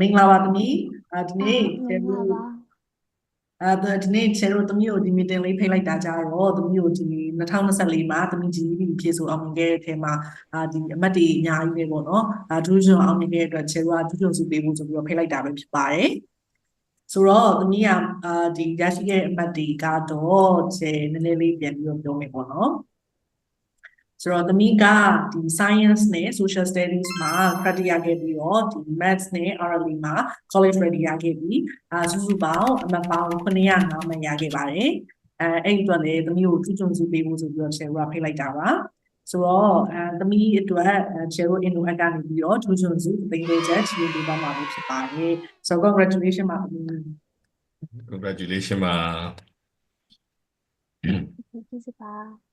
မင်္ဂလာပါသမီးအာဒီနေ့မကျေင်္ဂတို့လာပါအာဒီနေ့ကျေတို့သမီးကိုဒီ meeting လေးဖိတ်လိုက်တာကြတော့သမီးကိုဒီ2024မှာသမီး GED ဖြည့်ဆိုအောင်မြင်ခဲ့တဲ့အထဲမှာအာဒီအမတ်တွေအများကြီးပဲပေါ့နော်အာဒုညွန်အောင်မြင်ခဲ့တဲ့အတွက်ကျေတို့ကဒုညွန်စုပေးဖို့ဆိုပြီးတော့ဖိတ်လိုက်တာပဲဖြစ်ပါတယ်ဆိုတော့သမီးကအာဒီရရှိခဲ့တဲ့အမတ်တွေကတော့ကျေနည်းနည်းလေးပြန်ပြီးတော့ပြောမယ်ပေါ့နော် ဆိုတော့သမီးကဒီ science နဲ့ social studies မှာ credit ရခဲ့ပြီးတော့ဒီ maths နဲ့ RLE မှာ college ready ရခဲ့ပြီးအာစုစုပေါင်းအမတ်ပေါင်း905မှတ်ရခဲ့ပါတယ်အဲအဲ့ဒီအတွက်လည်းသမီးကိုထူးချွန်စုပေးဖို့ဆိုပြီးတော့ share ကဖိတ်လိုက်တာပါဆိုတော့အဲသမီးအတွက် share inno အကနေပြီးတော့ထူးချွန်စုသိလေးချက်ချီးပေးပါမှာဖြစ်ပါတယ်ဆိုတော့ congratulation ပါသမီး congratulation ပါ ကျေးဇူးပါ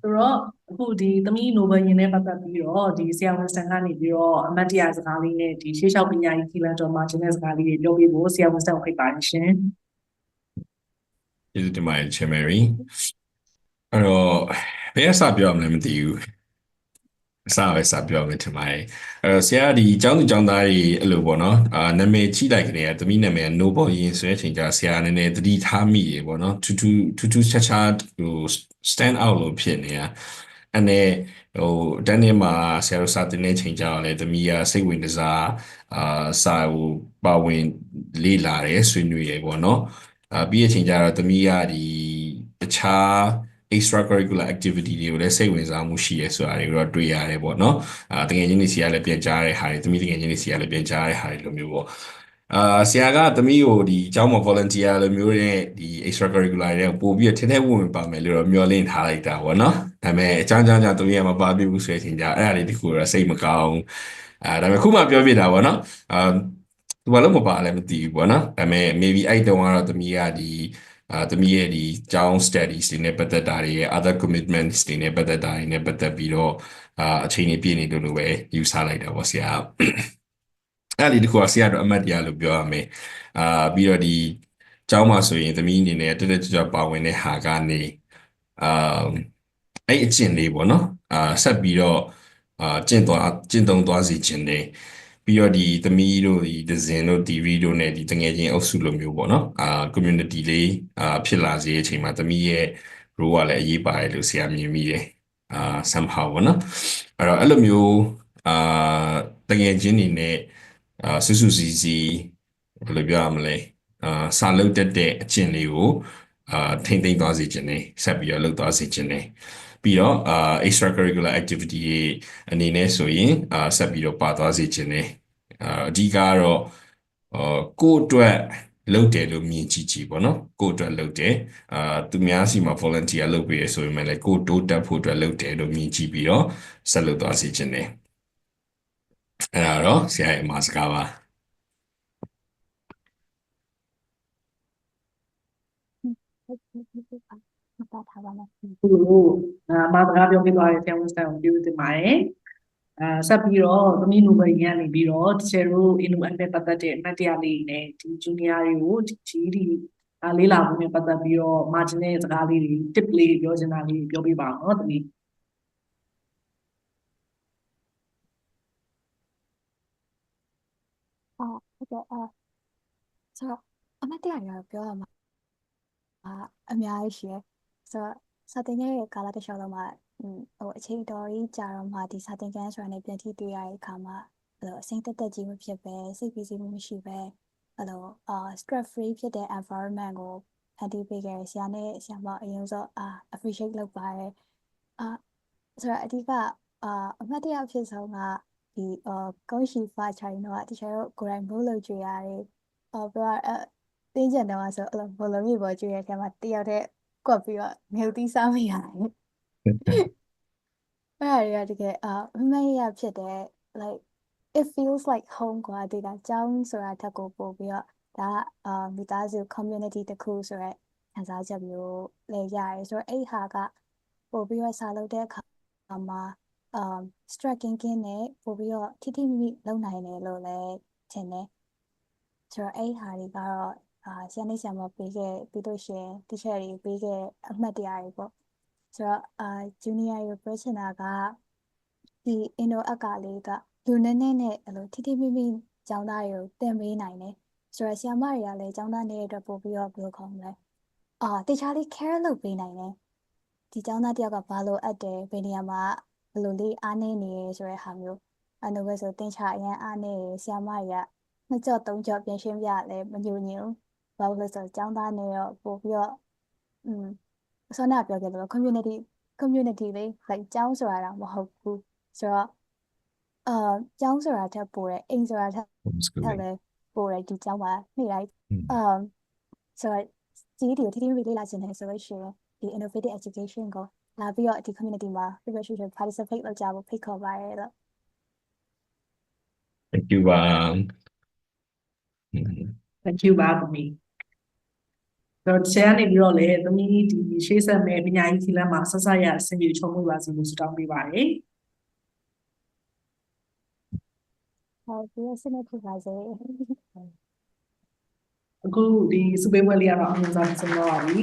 ဆိုတော့အခုဒီသမီး Nobel ရင်နဲ့ပတ်သက်ပြီးတော့ဒီဆရာဝန်စံကနေပြီးတော့အမတ်တရစကားလေးနဲ့ဒီရှေးလျှောက်ပညာရေးခီလန်တော်မှာကျင်းတဲ့စကားလေးတွေပြောပြဖို့ဆရာဝန်စံကိုဖိတ်ပါတယ်ရှင်ကျေးဇူးတင်ပါတယ် Chair Mary အဲ့တော့ဘယ်အစပြောရမလဲမသိဘူး အစပဲစပြောမယ်ထင်ပါတယ်အဲ့တော့ဆရာဒီကျောင်းသူကျောင်းသားတွေအဲ့လိုပေါ့နော်အာနာမည်ကြီးလိုက်ကနေသမီးနာမည်က Noble ရင်ဆိုတဲ့အချိန်ကျဆရာနည်းနည်းသတိထားမိရေပေါ့နော်ထူးထူးထူးထူးခြားခြားဟို stand out လို့ဖြစ်နေတာအဲ့နဲ့ဟိုတန်းနေမှာဆရာတို့စာတင်တဲ့ချိန်ကျတော့လေသမီးကစိတ်ဝင်စားအာစာဟိုပါဝင်လေ့လာတယ်ဆွေးနွေးရပေါ့နော်အာပြီးတဲ့အချိန်ကျတော့သမီးကဒီတခြား extracurricular activity တွေကိုလည်းစိတ်ဝင်စားမှုရှိရဲဆိုတာတွေကိုတော့တွေ့ရတယ်ပေါ့နော်အာတကယ်ချင်းတွေစီကလည်းပြန်ကြားတဲ့ဟာတွေသမီးတကယ်ချင်းတွေစီကလည်းပြန်ကြားတဲ့ဟာတွေလိုမျိုးပေါ့အာဆရာကသမီးကိုဒီအကျောင်းမှာ volunteer လိုမျိုးနဲ့ဒီ extracurricular တွေပို့ပြီးတော့ထင်ထက်ဝင်ဝင်ပါမယ်လို့တော့မျှော်လင့်ထားလိုက်တာပေါ့နော်ဒါပေမဲ့အကြောင်းကြောင့်ကြောင့်သမီးကမပါပြဘူးဆိုတဲ့အချိန်ကျအဲ့ဒါလေးတခုတော့စိတ်မကောင်းအာဒါပေမဲ့ခုမှပြောပြတာပေါ့နော်အာသူဘာလို့မပါလဲမသိဘူးပေါ့နော်ဒါပေမဲ့ maybe အဲ့တုန်းကတော့သမီးကဒီ အာသမီးရဲ့ဒီကျောင်း studies တွေနဲ့ပတ်သက်တာတွေရဲ့ other commitments တွေနဲ့ပတ်သက်တာတွေနဲ့ပတ်သက်ပြီးတော့အာအချိန်ကြီးပြည့်နေလို့လို့ပဲယူဆလိုက်တာပေါ့ဆရာအဲ့ဒီတခုကဆရာတို့အမတ်တရားလို့ပြောရမယ်အာပြီးတော့ဒီကျောင်းမှာဆိုရင်သမီးအနေနဲ့တက်တက်ကြွကြွပါဝင်တဲ့ဟာကနေအာအဲ့အကျင့်လေးပေါ့နော်အာဆက်ပြီးတော့အာကျင့်သွားကျင့်သုံးသွားစီခြင်းတယ် ပြီးတော့ဒီသမီးတို့ဒီဒဇင်တို့ TV တို့နဲ့ဒီတငယ်ချင်းအုပ်စုလိုမျိုးပေါ့နော်အာ community လေးအာဖြစ်လာစေတဲ့အချိန်မှာသမီးရဲ့ role ကလည်းအရေးပါတယ်လို့ဆရာမြင်မိတယ်အာ somehow ပေါ့နော်အဲ့တော့အဲ့လိုမျိုးအာတငယ်ချင်းတွေနဲ့အာဆူဆူစီစီဘယ်လိုပြောရမလဲအာစာလုပ်တတ်တဲ့အကျင့်လေးကိုအာထိမ့်သိမ်းသွားစေခြင်းနဲ့ဆက်ပြီးတော့လုပ်သွားစေခြင်းနဲ့ ပြီးတော့အာ extracurricular activity တွေအနေနဲ့ဆိုရင်အာဆက်ပြီးတော့ပါသွားစေခြင်းနဲ့အာအဓိကကတော့အာကိုယ့်အတွက်လုပ်တယ်လို့မြင်ကြည့်ကြည့်ပေါ့နော်ကိုယ့်အတွက်လုပ်တယ်အာသူများစီမှာ volunteer လုပ်ပေးရဆိုရင်လည်းကိုယ်တိုးတက်ဖို့အတွက်လုပ်တယ်လို့မြင်ကြည့်ပြီးတော့ဆက်လုပ်သွားစေခြင်းနဲ့အဲ့ဒါတော့ဆရာရဲ့အမှာစကားပါဟုတ်ကဲ့ ကျေးဇူးပါမပတ်ထားပါနဲ့ခုလိုအာမစကားပြောပြသွားတဲ့ဆရာဝန်စံကိုပြောတင်ပါတယ်အာဆက်ပြီးတော့သမီး Nobel ရင်ကနေပြီးတော့တချေတို့ inno အနဲ့ပတ်သက်တဲ့အမှတ်တရလေးတွေနဲ့ဒီ junior တွေကိုဒီ GED အာလေးလာဖို့နဲ့ပတ်သက်ပြီးတော့ margin နဲ့စကားလေးတွေ tip လေးတွေပြောချင်တာလေးတွေပြောပြပါအောင်နော်သမီးအာဟုတ်ကဲ့အာဆိုတော့အမတ်တရားတွေကတော့ပြောရမှာအာအများကြီးရှိရယ် ဆိုတော့စာသင်ခန်းရဲ့ကာလတစ်လျှောက်လုံးမှာอืมဟိုအချိန်တော်ကြီးကြာတော့မှဒီစာသင်ခန်းဆိုတာနဲ့ပြန်ထိတွေ့ရတဲ့အခါမှာအဲ့လိုအစိမ့်တက်တက်ကြီးမဖြစ်ပဲစိတ်ပီစီမှုမရှိပဲအဲ့လိုအာ stress free ဖြစ်တဲ့ environment ကိုဖန်တီးပေးခဲ့ရဆရာနဲ့ဆရာမအရင်ဆုံးအာ appreciate လုပ်ပါတယ်အာဆိုတော့အဓိကအာအမှတ်တရဖြစ်ဆုံးကဒီအာကောင်းရှိဖာချိုင်တော့တခြားတော့ကိုယ်တိုင်မိုးလို့ကြွေရတယ်။အော်ပြောအဲတင်းကျန်တော့ဆိုအဲ့လိုဘောလုံးမြေပေါ်ကြွေရတဲ့မှာတယောက်တည်း ကွက်ပြီးတော့ငုတ်သီးစားမရတယ်။အဲ့ဒါတွေကတကယ်အာမမရဖြစ်တဲ့ like it feels like home กว่าဒီကကြောင်းဆိုတာတက်ကိုပို့ပြီးတော့ဒါအာမိသားစု community တစ်ခုဆိုရက်ခံစားချက်မျိုးလည်းရတယ်ဆိုတော့အဲ့ဟာကပို့ပြီးတော့စားလုပ်တဲ့အခါမှာ um striking ကင်းနဲ့ပို့ပြီးတော့ထိထိမိမိလုပ်နိုင်တယ်လို့လည်းထင်တယ်ဆိုတော့အဲ့ဟာတွေကတော့ အာဆရာနေဆရာမပေးခဲ့ပြီးလို့ရှိရင် teacher တွေပေးခဲ့အမှတ်တရတွေပေါ့ဆိုတော့အာ junior ရပြချင်တာကဒီ inno အကလေးကလူနည်းနည်းနဲ့အဲ့လိုထိထိမိမိကျောင်းသားတွေကိုသင်ပေးနိုင်တယ်ဆိုတော့ဆရာမတွေကလည်းကျောင်းသားနေတဲ့အတွက်ပို့ပြီးတော့ဘယ်လိုခေါ်မလဲအာတေချာလေး care လုပ်ပေးနိုင်တယ်ဒီကျောင်းသားတယောက်ကဘာလို့အပ်တယ်ဘယ်နေရာမှာဘယ်လိုလေးအားနေနေရဲဆိုတဲ့ဟာမျိုးအဲ့လိုပဲဆိုတင်ချာအရင်အားနေရဆရာမတွေကနှစ်ကြော့သုံးကြော့ပြန်ရှင်းပြရတယ်မညူညူဘာ လောက်ဆိုတော့ကျောင်းသားနေတော့ပို့ပြီးတော့อืมဆောနာပြောခဲ့တယ် community community လေး like ကျောင်းဆိုတာတော့မဟုတ်ဘူးဆိုတော့အာကျောင်းဆိုတာထက်ပိုတယ်အိမ်ဆိုတာထက်ထက်လည်းပိုတယ်ဒီကျောင်းမှာနေ့တိုင်းအမ်ဆိုတော့ဒီဒီကိုတိတိမိမိလေ့လာခြင်းနဲ့ဆိုလို့ရှိရင်ဒီ innovative education ကိုလာပြီးတော့ဒီ community မှာ professional participate လုပ်ကြဖို့ဖိတ်ခေါ်ပါတယ်လို့ Thank you ပါ Thank you ပါကိုမီ တော့ဆရာနေပြီးတော့လေသမီးဒီရှေ့ဆက်မဲ့ပညာရေးခီလမ်းမှာဆက်ဆက်ရအဆင်ပြေချုံမှုပါစေလို့ဆုတောင်းပေးပါတယ်ဟုတ်ပြီးတော့စနေဖြစ်ပါစေအခုဒီစုပေးပွဲလေးကတော့အမြင်ဆောင်ဆုံးတော့ပါပြီ